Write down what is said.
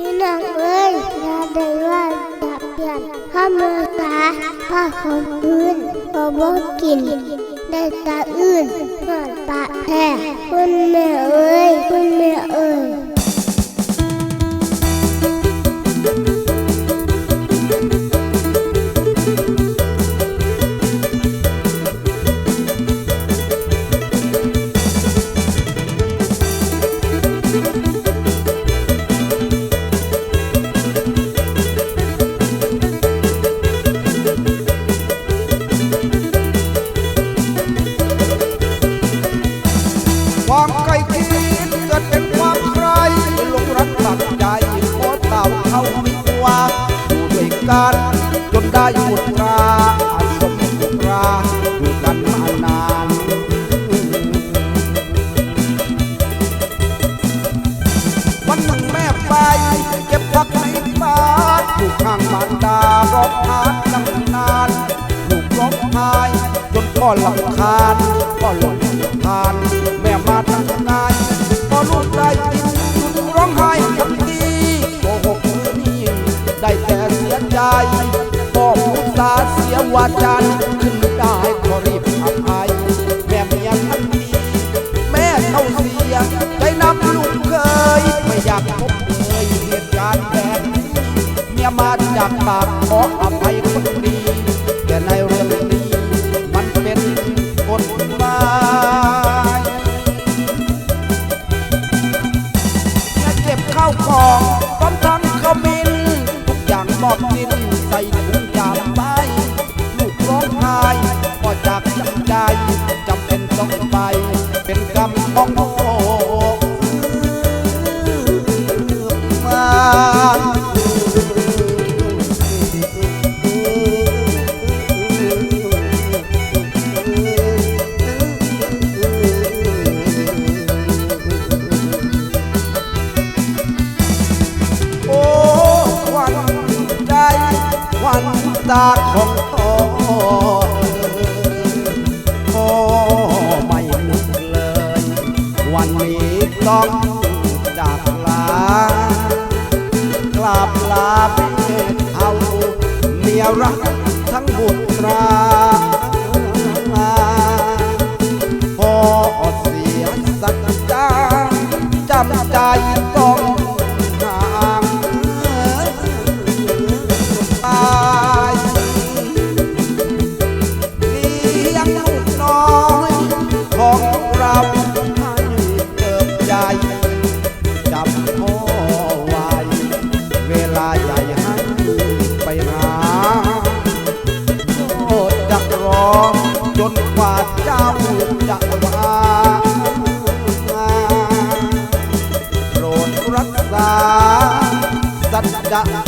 พี่น้องเอ้ยอย่าได้ว่าจับเปลี่ยนข้ามือตาผ้าของพื้นก็บ่กิน ได้ตาอื่นหอดปากแท้คุณแม่เอ้ยคุณแม่เอ้ยานอยู่ข้างมารดาร้องไห้ตั้งนานลูกร้องไห้จนพ่อหลำคาญพ่อหลงทาน แม่มาทำงานพอลูกได้กินร้องไห้ทันทีโกหกมือนี่ได้แต่เสียใจพ่อผู้สาเสียวาจาขึ้นได้ขอรีบ จากปากขออภัยคนดีแต่ใน วันตาของพ่อพ่อไม่นึกเลย วันนี้ต้องจากลากลับลาไปเอาเมียรักทั้งบุตรา กว่าเจ้าจะมาโปรดรักษาสัจจะ